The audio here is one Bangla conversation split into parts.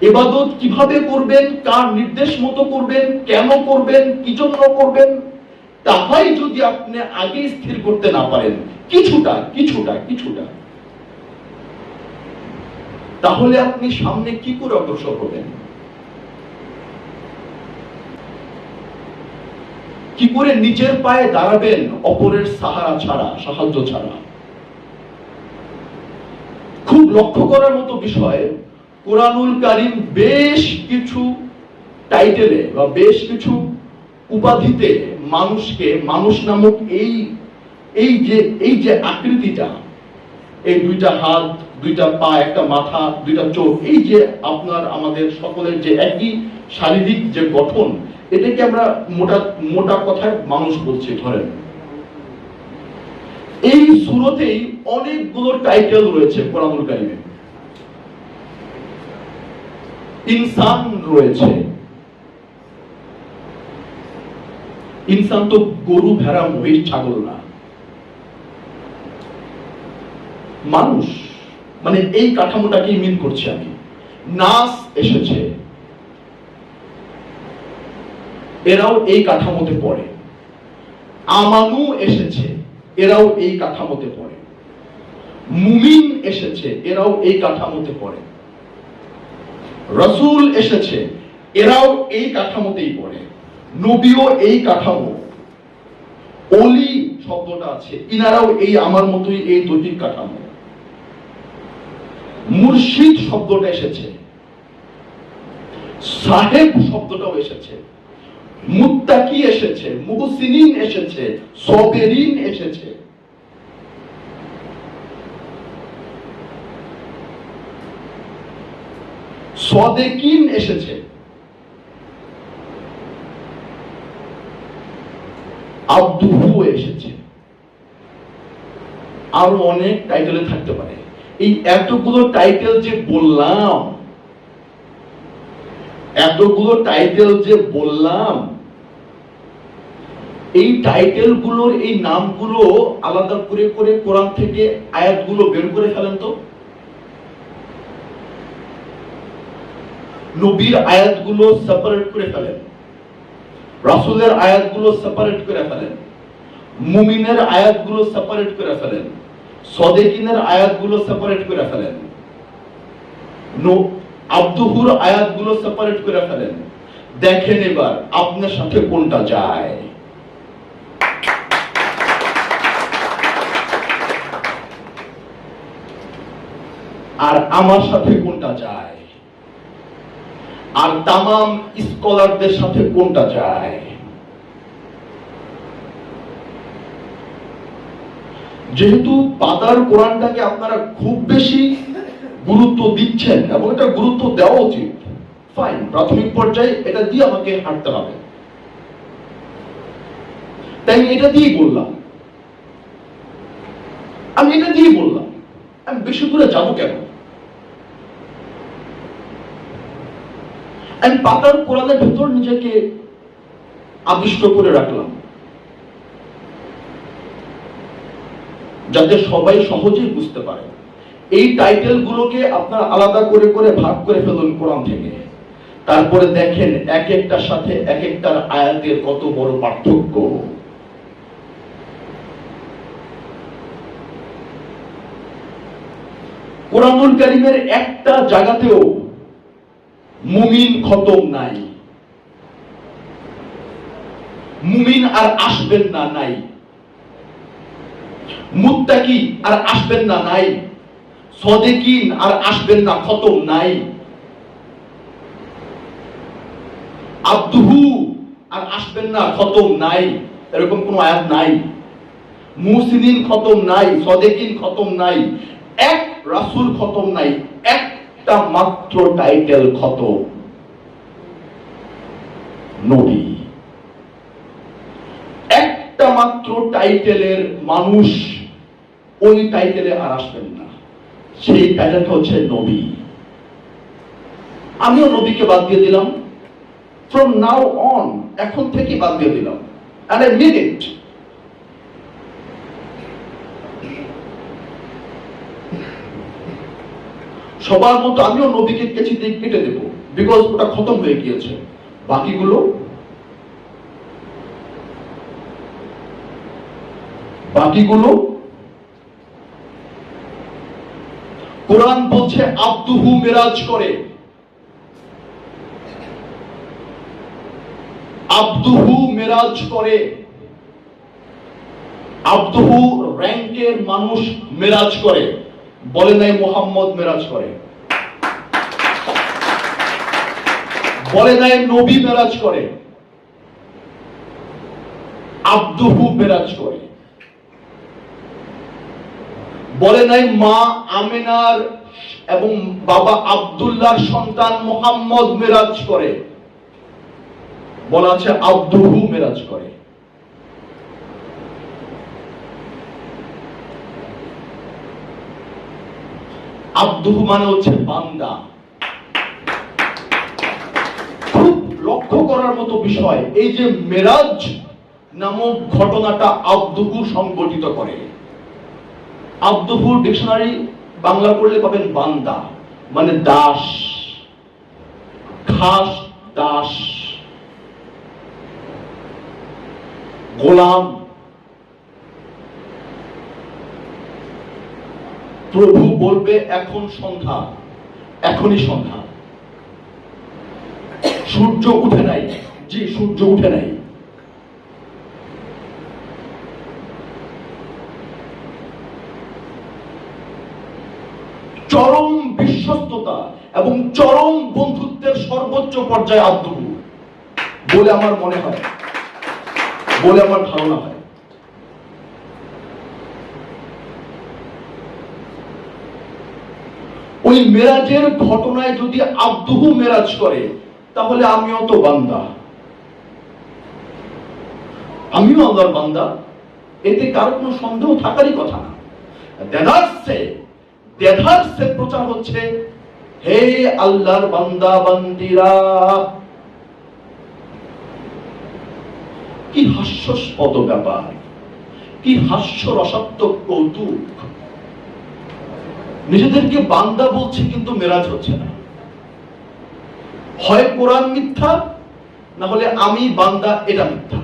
এবাদত কীভাবে করবেন, কার নির্দেশ মতো করবেন, কেন করবেন, কি জন্য করবেন, তাহাই যদি আপনি আগে স্থির করতে না পারেন, কিছুটা কিছুটা কিছুটা। তাহলে আপনি সামনে কি করে অগ্রসর হবেন? কি করে নিজের পায়ে দাঁড়াবেন অপরের সাহারা ছাড়া, সাহায্য ছাড়া? খুব লক্ষ্য করার মতো বিষয় কোরআনুল কারিম বেশ কিছু টাইটেলে বা বেশ কিছু উপাধিতে মানুষকে, মানুষ নামক এই এই যে এই যে আকৃতিটা, এই দুইটা হাত, দুইটা পা, একটা মাথা, দুইটা চোখ, এই যে আপনার, আমাদের সকলের যে একই শারীরিক যে গঠন, এটাকে আমরা মোটা মোটা কথায় মানুষ বলছি, ধরেন। এই সুরতেই অনেকগুলো টাইটেল রয়েছে কোরআনুল ইনসান রয়েছে। ইনসান তো গরু, ভেড়া, মহিষ, ছাগল না। মানুষ মানে এই কাঠামোটাকেই মিন করছি আমি। নাস এসেছে। এরাও এই কাঠামোতে পড়ে। আমানু এসেছে। এরাও এই কাঠামোতে পড়ে। মুমিন এসেছে। এরাও এই কাঠামোতে পড়ে। রসুল এসেছে, এরাও এই কাঠামোতেই পড়ে। নবীও এই কাঠামো। অলি শব্দটা আছে, ইনারাও এই আমার মতোই এই দৈহিক কাঠামো। মুর্শিদ শব্দটা এসেছে, সাহেব শব্দটাও এসেছে, মুত্তাকি এসেছে, মুহসিনিন এসেছে, সবেরিন এসেছে। সদেকিন এসেছে। আব্দুহু এসেছে। আরও অনেক টাইটেলে থাকতে পারে। এই এতগুলো টাইটেল যে বললাম, এতগুলো টাইটেল যে বললাম, এই টাইটেলগুলোর এই নামগুলো আলাদা করে করে কোরআন থেকে আয়াতগুলো বের করে ফেলেন তো? নবীর আয়াতগুলো সেপারেট করে ফেলেন। রাসূলের আয়াতগুলো সেপারেট করে ফেলেন। মুমিনের আয়াতগুলো সেপারেট করে ফেলেন। সদেকিনের আয়াতগুলো সেপারেট করে ফেলেন। আব্দুহুর আয়াতগুলো সেপারেট করে ফেলেন। দেখেন এবার আপনার সাথে কোনটা যায়। আর আমার সাথে কোনটা যায়? আর তামাম স্কলারদের সাথে কোনটা যায়? যেহেতু পাতার কোরআনটাকে আপনারা খুব বেশি গুরুত্ব দিচ্ছেন এবং এটা গুরুত্ব দেওয়া উচিত ফাইন প্রাথমিক পর্যায়ে এটা দিয়ে আমাকে হাঁটতে হবে। তাই আমি এটা দিয়েই বললাম। আমি এটা দিয়েই বললাম। আমি বেশি দূরে যাব কেন? আমি পাতার কোরআনের ভেতর নিজেকে আবিষ্ট করে রাখলাম। যাতে সবাই সহজেই বুঝতে পারে। এই টাইটেল গুলোকে আপনারা আলাদা করে করে ভাগ করে ফেলুন কোরআন থেকে। তারপরে দেখেন এক একটার সাথে এক একটার আয়াতের কত বড় পার্থক্য। কোরআনুল কারিমের একটা জায়গাতেও মুমিন খতম নাই। মুমিন আর আসবেন না নাই। মুত্তাকি আর আসবেন না নাই। সদেকিন আর আসবেন না, খতম নাই। আব্দুহু আর আসবেন না, খতম নাই। এরকম কোন আয়াত নাই। মুসলিন খতম নাই, সদেকিন খতম নাই। এক রাসুল খতম নাই একটা মাত্র টাইটেল খতম নবী একটা মাত্র টাইটেলের মানুষ ওই টাইটেলে আর আসবেন না। সেই টাইটেলটা হচ্ছে নবী আমিও নবীকে বাদ দিয়ে দিলাম। ফ্রম নাও অন এখন থেকে বাদ দিয়ে দিলাম। I mean সবার মতো আমিও নবীকে কেচি দিয়ে কেটে দেব বিকজ ওটা খতম হয়ে গিয়েছে। বাকিগুলো? বাকিগুলো? কোরআন বলছে, আব্দুহু মেরাজ করে। আব্দুহু মেরাজ করে। আব্দুহু র্যাঙ্কের মানুষ মেরাজ করে। বলে নাই মোহাম্মদ মেরাজ করে। বলে নাই নবী মেরাজ করে। আব্দুহু মেরাজ করে। বলে নাই মা আমেনার এবং বাবা আব্দুল্লাহর সন্তান মোহাম্মদ মেরাজ করে। বলা আছে আব্দুহু মেরাজ করে। আব্দুহু মানে হচ্ছে বান্দা। খুব লক্ষ্য করার মতো বিষয়, এই যে মেরাজ নামক ঘটনাটা আব্দুহু সংগঠিত করে। আব্দুহু ডিকশনারি বাংলা করলে পাবেন বান্দা মানে দাস, খাস দাস। গোলাম প্রভু বলবে, এখন সন্ধ্যা, এখনই সন্ধ্যা। সূর্য উঠে নাই। জি, সূর্য উঠে নাই। চরম বিশ্বস্ততা এবং চরম বন্ধুত্বের সর্বোচ্চ পর্যায়ে আব্দুল বলে আমার মনে হয়, বলে আমার ধারণা হয়। ওই মেরাজের ঘটনায় যদি আব্দুহু মেরাজ করে, তাহলে আমিও তো বান্দা। আমিও আল্লাহর বান্দা। এতে কারও কোনো সন্দেহ থাকারই কথা না। প্রচার হচ্ছে, হে আল্লাহর বান্দা বান্দিরা। কি হাস্যস্পদ ব্যাপার, কি হাস্য রসাত্মক কৌতুক। নিজেদেরকে বান্দা বলছে কিন্তু মেরাজ হচ্ছে না। হয় কোরআন মিথ্যা, না হলে আমি বান্দা এটা মিথ্যা।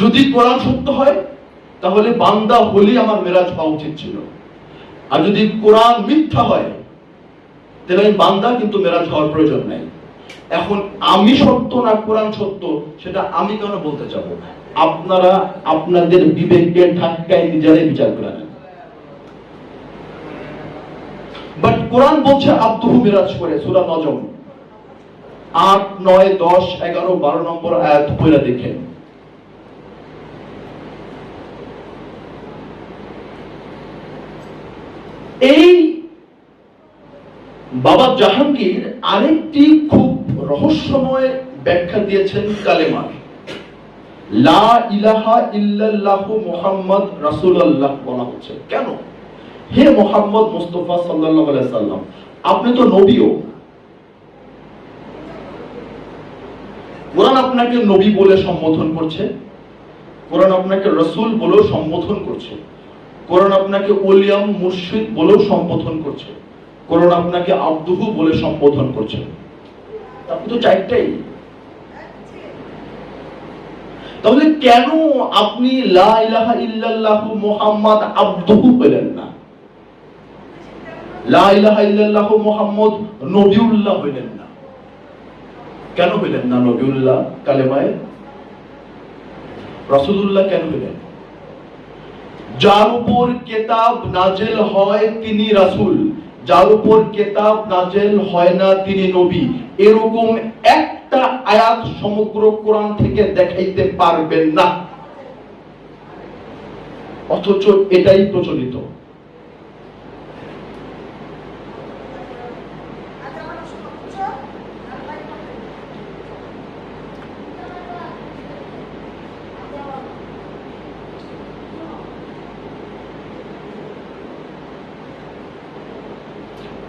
যদি কোরআন সত্য হয়, তাহলে বান্দা হলেই আমার মেরাজ হওয়া উচিত ছিল। আর যদি কোরআন মিথ্যা হয়, তাহলে আমি বান্দা, কিন্তু মেরাজ হওয়ার প্রয়োজন নাই। এখন আমি সত্য না কোরআন সত্য, সেটা আমি কেন বলতে চাবো আপনারা আপনাদের বিবেককে ধাক্কায় নিজেরাই বিচার করে নেন। বাট কোরআন বলছে আব্দুহু মিরাজ করে, সূরা নজম। আট, নয়, দশ, এগারো, বারো নম্বর আয়াত পয়লা দেখেন। এই বাবা জাহাঙ্গীর আরেকটি খুব রহস্যময় ব্যাখ্যা দিয়েছেন কালেমার লা ইলাহা ইল্লাল্লাহু মুহাম্মদ রাসূলুল্লাহ বলা হচ্ছে। কেন? হে সাল্লাল্লাহু আলাইহি সাল্লাম, আপনি তো নবীও। কোরআন আপনাকে নবী বলে সম্বোধন করছে, কোরআন আপনাকে রসুল বলেও সম্বোধন করছে, কোরআন আপনাকে ওলিয়াম মুর্শিদ বলেও সম্বোধন করছে, কোরআন আপনাকে আব্দুহু বলে সম্বোধন করছে। আপনি তো চারটাই। তাহলে কেন আপনি মুহাম্মদ না? মুহাম্মদ নবিউল্লাহ না। কেন না নবিউল্লাহ কালেমায়? কেন হইলেন যার উপর কেতাব নাজেল হয় তিনি রাসূল, যার উপর কেতাব নাজেল হয় না তিনি নবী। এরকম একটা আয়াত সমগ্র কোরআন থেকে দেখাইতে পারবেন না। অথচ এটাই প্রচলিত।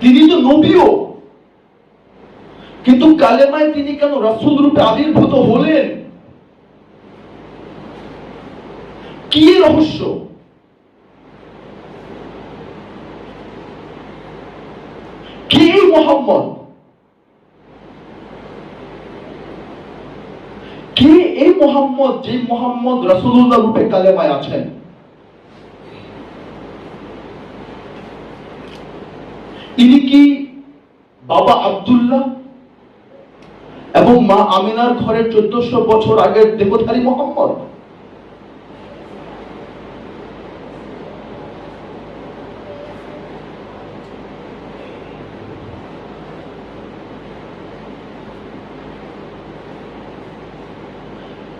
তিনি তো নবীও। কিন্তু কালেমায় তিনি কেন রসুল রূপে আবির্ভূত হলেন? কি রহস্য? কে মোহাম্মদ? কে এই মোহাম্মদ যে মোহাম্মদ রসুল্লাহ রূপে কালেমায় আছেন? ইনি কি বাবা আবদুল্লাহ? এবং মা আমিনার ঘরের চোদ্দশো বছর আগের দেবধারী মোহাম্মদ।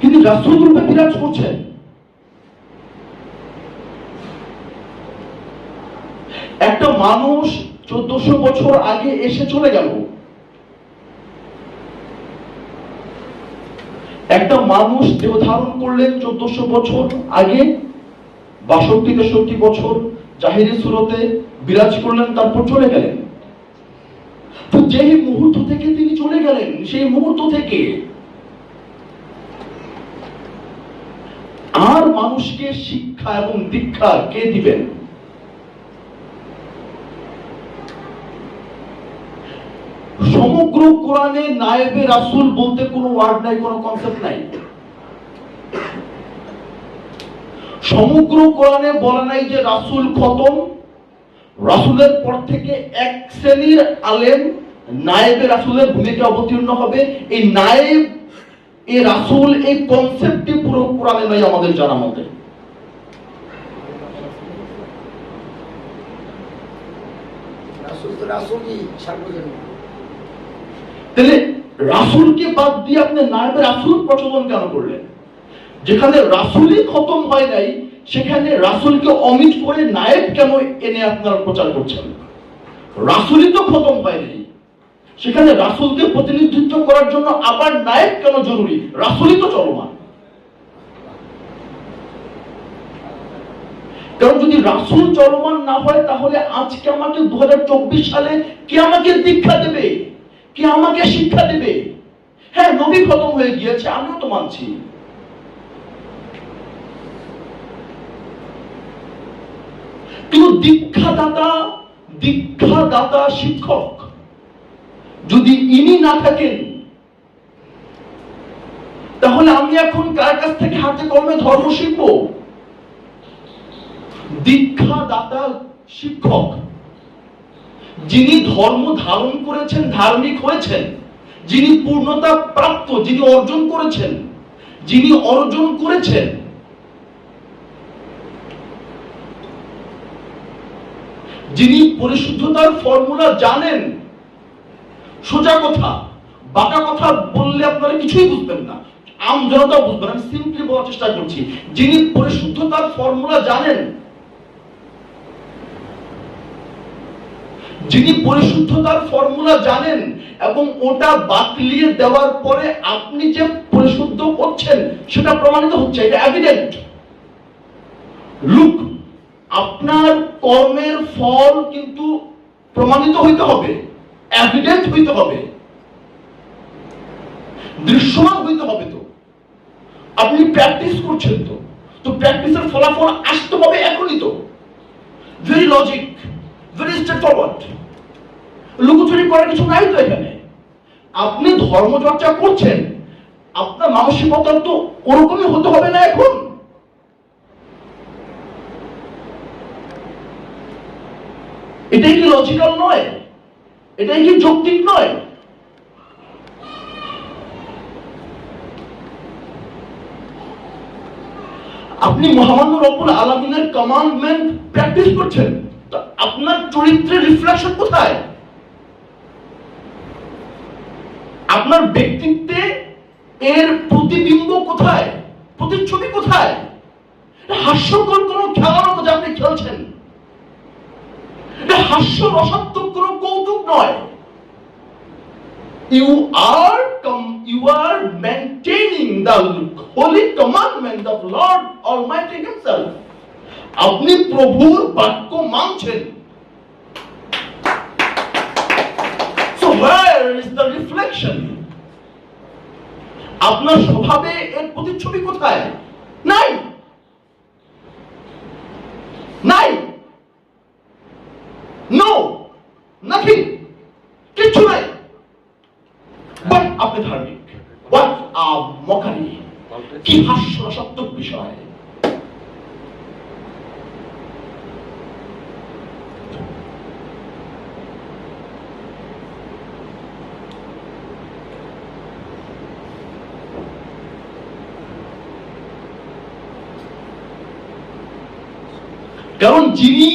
তিনি রাসূল রূপে বিরাজ করছেন। একটা মানুষ চোদ্দশো বছর আগে এসে চলে গেল। একটা মানুষ দেহ ধারণ করলেন চোদ্দশো বছর আগে, বাষট্টি, তেষট্টি বছর জাহিরি সুরতে বিরাজ করলেন, তারপর চলে গেলেন। তো যেই মুহূর্ত থেকে তিনি চলে গেলেন, সেই মুহূর্ত থেকে আর মানুষকে শিক্ষা এবং দীক্ষা কে দিবেন? সমগ্র কোরআনে নায়েবে রাসূল বলতে কোনো ওয়ার্ড নাই, কোনো কনসেপ্ট নাই। সমগ্র কোরআনে বলা নাই যে রাসূল খতম, রাসূলের পর থেকে এক শ্রেণির আলেম নায়েবে রাসূলের ভূমিকা অবতীর্ণ হবে। এই নায়েব, এই রাসূল, এই কনসেপ্টটি পুরো কোরআনে নাই আমাদের জানা মতে রাসূল তো রাসূলই সার্বজনীন। তাহলে রাসূলকে বাদ দিয়ে আপনি নায়েবে রাসুল প্রচলন কেন করলেন? যেখানে রাসুলই খতম হয় নাই, সেখানে রাসুলকে অমিট করে নায়েব কেন এনে আপনারা প্রচার করছেন? রাসূলই তো খতম হয় নাই। সেখানে রাসুলকে প্রতিনিধিত্ব করার জন্য আবার নায়েব কেন জরুরি? রাসূলই তো চলমান। কারণ যদি রাসুল চলমান না হয়, তাহলে আজকে আমাকে দু হাজার চব্বিশ সালে কে আমাকে দীক্ষা দেবে? কে আমাকে শিক্ষা দেবে? হ্যাঁ নবী খতম হয়ে গিয়েছে, আমিও তো মানছি। কিন্তু দীক্ষাদাতা দীক্ষাদাতা শিক্ষক, যদি ইনি না থাকেন, তাহলে আমি এখন কার কাছ থেকে হাতে কর্মে ধর্ম শিখব? দীক্ষাদাতা শিক্ষক। যিনি ধর্ম ধারণ করেছেন, ধার্মিক হয়েছেন, যিনি পূর্ণতা প্রাপ্ত, যিনি অর্জন করেছেন, যিনি অর্জন করেছেন, যিনি পরিশুদ্ধতার ফর্মুলা জানেন, সোজা কথা, বাঁকা কথা বললে আপনারা কিছুই বুঝবেন না। আম জনতা বুঝবেন, আমি সিম্পলি বলার চেষ্টা করছি। যিনি পরিশুদ্ধতার ফর্মুলা জানেন যিনি পরিশুদ্ধতার ফর্মুলা জানেন এবং ওটা বাতলিয়ে দেওয়ার পরে আপনি যে পরিশুদ্ধ হচ্ছেন সেটা প্রমাণিত হচ্ছে, এটা এভিডেন্ট লুক আপনার কর্মের ফল কিন্তু প্রমাণিত হইতে হবে এভিডেন্ট হইতে হবে, দৃশ্যমান হইতে হবে তো। আপনি প্র্যাকটিস করছেন তো তো প্র্যাকটিসের ফলাফল আসতে হবে এখনই তো। ভেরি লজিক লুকোচুরি করার কিছু নাই তো এখানে। আপনি ধর্মচর্চা করছেন, আপনার মানসিকতা তো ওরকমই হতে হবে না এখন। এটাই কি লজিক্যাল নয়? এটাই কি যৌক্তিক নয়? আপনি মহামান্য রব্বুল আলমিনের কমান্ডমেন্ট প্র্যাকটিস করছেন। তো আপনার চরিত্রের রিফ্লেকশন কোথায়? আপনার ব্যক্তিত্বে এর প্রতিবিম্ব কোথায়? প্রতিচ্ছবি কোথায়? হাস্যকর কোনো খেলার মতো আপনি খেলছেন? হাস্য রসাত্মক কোনো কৌতুক নয়। You are com- you are maintaining the holy commandment of Lord Almighty Himself. আপনি প্রভুর বাক্য মানছেন। আপনার স্বভাবে এর প্রতিচ্ছবি কোথায়? নাই। নাই। নো নাথিং কিছু নাই। বাট আপনি ধার্মিক। হোয়াট আ মকারি কি হাস্যরসাত্মক বিষয়। কারণ যিনি,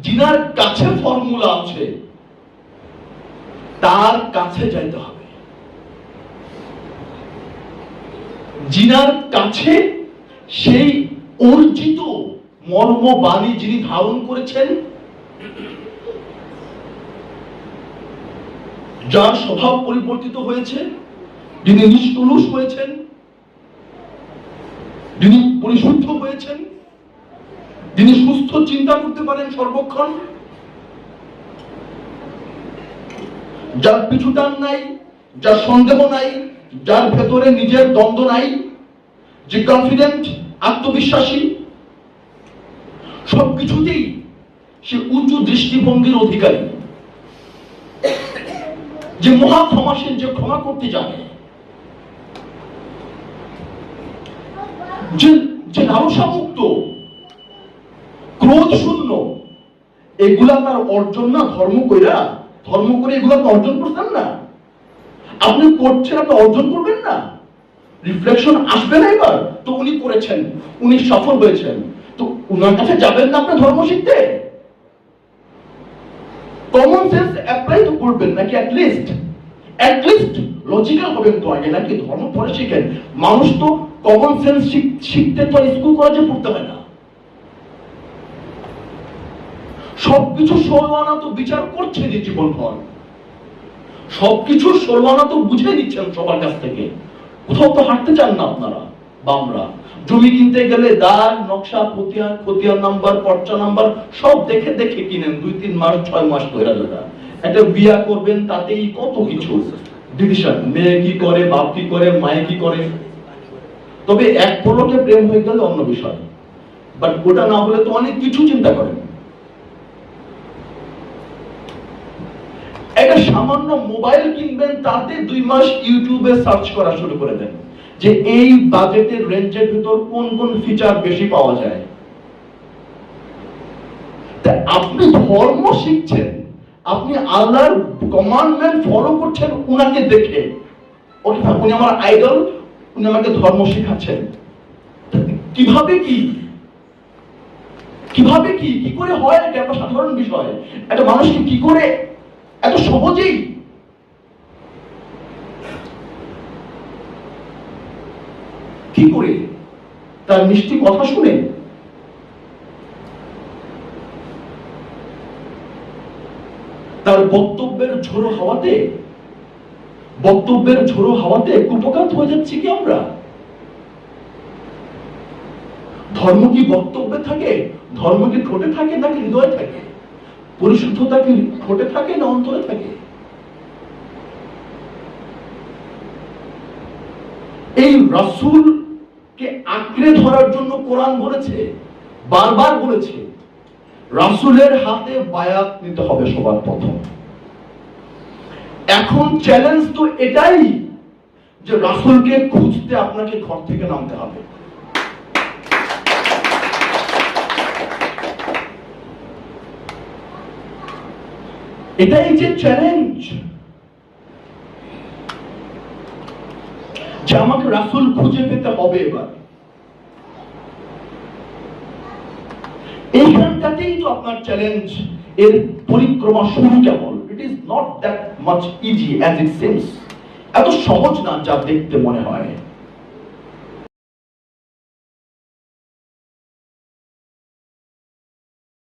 যিনার কাছে ফর্মুলা আছে, তার কাছে যাইতে হবে। যিনার কাছে সেই অর্জিত মর্মবাণী যিনি ধারণ করেছেন যার স্বভাব পরিবর্তিত হয়েছে, যিনি নিষ্কলুষ হয়েছেন, যিনি পরিশুদ্ধ হয়েছেন, যিনি সুস্থ চিন্তা করতে পারেন সর্বক্ষণ, যার পিছুটান নাই, যার সন্দেহ নাই, যার ভেতরে নিজের দ্বন্দ্ব নাই, যে কনফিডেন্ট আত্মবিশ্বাসী, সবকিছুতেই সে উঁচু দৃষ্টিভঙ্গির অধিকারী। যে মহা ক্ষমাসীন যে ক্ষমা করতে জানে। যে যে লালসা মুক্ত ক্রোধ শূন্য, এগুলা তার অর্জন না, ধর্ম কইরা, ধর্ম করে এগুলা তো অর্জন করতেন না। আপনি করছেন, আপনি অর্জন করবেন না। রিফ্লেকশন আসবে না এবার। তো উনি করেছেন, উনি সফল হয়েছেন। তো উনার কাছে যাবেন না আপনি ধর্ম শিখতে কমন সেন্স অ্যাপ্লাই তো করবেন নাকি অ্যাটলিস্ট অ্যাটলিস্ট লজিক্যাল হবেন তো আগে, নাকি ধর্ম পরে শিখেন? মানুষ তো কমন সেন্স শিখতে তো স্কুল কলেজে পড়তে হয় না। সবকিছু আনা তো বিচার করছে যে জীবন ভর সবকিছু আনা তো বুঝে দিচ্ছেন সবার কাছ থেকে। কোথাও তো হাঁটতে চান না আপনারা। বামরা। জমি কিনতে গেলে নকশা নাম্বার, পর্চা নাম্বার, সব দেখে দেখে কিনেন দুই, তিন মাস, ছয় মাস একটা বিয়া করবেন, তাতেই কত কিছু। মেয়ে কি করে, বাপ কি করে, মায়ে কি করে। তবে এক পলকে প্রেম হয়ে গেলে অন্য বিষয়। বাট ওটা না হলে তো অনেক কিছু চিন্তা করেন। একটা সামান্য মোবাইল কিনবেন, তাতে দুই মাস ইউটিউবে সার্চ করা শুরু করে দেন। যে এই বাজেটের রেঞ্জের ভিতর কোন কোন ফিচার বেশি পাওয়া যায়। আপনি ধর্ম শিখছেন, আপনি আল্লাহর কমান্ডমেন্ট ফলো করছেন উনাকে দেখে। উনি আমার আইডল উনি আমাকে ধর্ম শেখাচ্ছেন। কীভাবে কি? কীভাবে কি? কি করে হয়? এটা একটা সাধারণ বিষয়। একটা মানুষকে কি করে এত সহজেই কি করে? তার মিষ্টি কথা শুনে। তার বক্তব্যের ঝোড়ো হাওয়াতে, বক্তব্যের ঝোড়ো হাওয়াতে কুপকাত হয়ে যাচ্ছি কি আমরা? ধর্ম কি বক্তব্যে থাকে? ধর্ম কি ঠোঁটে থাকে নাকি হৃদয়ে থাকে? পরিশুদ্ধতা কি ঠোঁটে থাকে না অন্তরে থাকে? এই রাসূল কে আঁকড়ে ধরার জন্য কোরআন বলেছে? বারবার বলেছে। রাসূলের হাতে বায়াত নিতে হবে সবার প্রথম। এখন চ্যালেঞ্জ তো এটাই যে রাসুলকে খুঁজতে আপনাকে ঘর থেকে নামতে হবে। এটাই যে চ্যালেঞ্জ যে আমাকে রাসুল খুঁজে পেতে হবে এবার। এইখানটাতেই তো আপনার চ্যালেঞ্জ এর পরিক্রমা শুরু কেমন it is not that much easy as it এত সহজ না যা দেখতে মনে হয়।